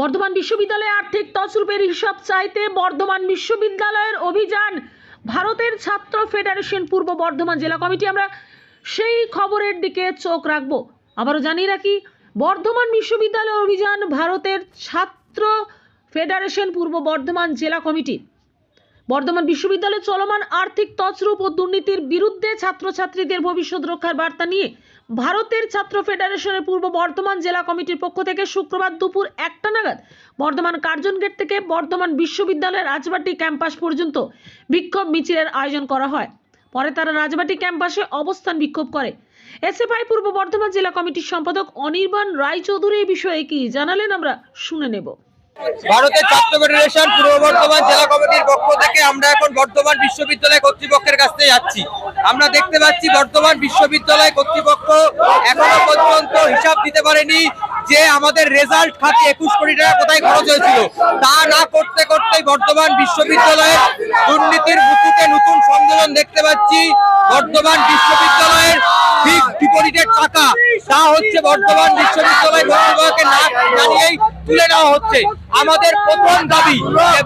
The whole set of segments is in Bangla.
বর্ধমান বিশ্ববিদ্যালয়ে আর্থিক তছরূপের হিসাব চাইতে বর্ধমান বিশ্ববিদ্যালয়ের অভিযান ভারতের ছাত্র ফেডারেশন পূর্ব বর্ধমান জেলা কমিটি। আমরা সেই খবরের দিকে চোখ রাখব। আবারও জানিয়ে রাখি, বর্ধমান বিশ্ববিদ্যালয়ের অভিযান ভারতের ছাত্র ফেডারেশন পূর্ব বর্ধমান জেলা কমিটি। বর্ধমান বিশ্ববিদ্যালয়ে চলমান আর্থিক তছরূপ ও দুর্নীতির বিরুদ্ধে ছাত্রছাত্রীদের ভবিষ্যৎ রক্ষার বার্তা নিয়ে ভারতের ছাত্র ফেডারেশনের পূর্ব বর্ধমান জেলা কমিটির পক্ষ থেকে শুক্রবার দুপুর একটা নাগাদ বর্ধমান কার্জন গেট থেকে বর্ধমান বিশ্ববিদ্যালয়ের রাজবাটি ক্যাম্পাস পর্যন্ত বিক্ষোভ মিছিলের আয়োজন করা হয়। পরে তারা রাজবাটি ক্যাম্পাসে অবস্থান বিক্ষোভ করে। এসএফআই পূর্ব বর্ধমান জেলা কমিটির সম্পাদক অনির্বাণ রায়চৌধুরী এই বিষয়ে কি জানালেন আমরা শুনে নেব। ভারতের ছাত্র ফেডারেশন পূর্ব বর্ধমান জেলা কমিটির পক্ষ থেকে আমরা এখন বর্ধমান বিশ্ববিদ্যালয় কর্তৃপক্ষের কাছ যাচ্ছি। আমরা দেখতে পাচ্ছি বর্ধমান বিশ্ববিদ্যালয় কর্তৃপক্ষ এখনও পর্যন্ত হিসাব দিতে পারেনি যে আমাদের রেজাল্ট খাতে একুশ কোটি টাকা কোথায় খরচ হয়েছিল। তা না করতে করতেই বর্ধমান বিশ্ববিদ্যালয়ের দুর্নীতির বুকুতে নতুন সংযোজন দেখতে পাচ্ছি। বর্ধমান বিশ্ববিদ্যালয়ের তুলে নেওয়া হচ্ছে। আমাদের প্রথম দাবি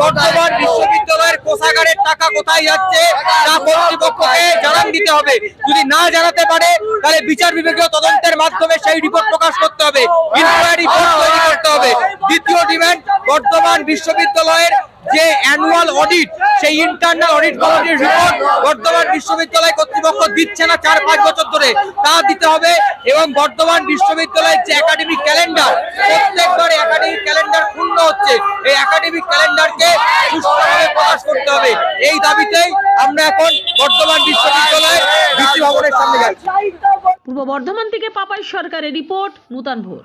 বর্ধমান বিশ্ববিদ্যালয়ের কোষাগারের টাকা কোথায় যাচ্ছে, তা কর্তৃপক্ষকে জানান দিতে হবে। যদি না জানাতে পারে, তাহলে বিচার বিভাগীয় তদন্তের মাধ্যমে সেই রিপোর্ট প্রকাশ করতে হবে। ইনকোয়ারি করতে হবে। দ্বিতীয় ডিমান্ড বর্ধমান বিশ্ববিদ্যালয়ের যে অ্যানুয়াল অডিট সেই ইন্টারনাল অডিট কমিটির রিপোর্ট বর্ধমান বিশ্ববিদ্যালয় কর্তৃপক্ষ দিচ্ছে না চার পাঁচ বছর ধরে। তা দিতে হবে এবং বর্ধমান বিশ্ববিদ্যালয়ের যে একাডেমিক ক্যালেন্ডার প্রত্যেকবার একাডেমিক ক্যালেন্ডার পূর্ণ হচ্ছে। এই একাডেমিক ক্যালেন্ডারকে সুষ্ঠুভাবে প্রকাশ করতে হবে। এই দাবিতেই আমরা এখন বর্ধমান বিশ্ববিদ্যালয়ের ভিত্তি ভবনের সামনে যাচ্ছি। পূর্ব বর্ধমান থেকে পাপাই সরকারের রিপোর্ট নূতন ভোর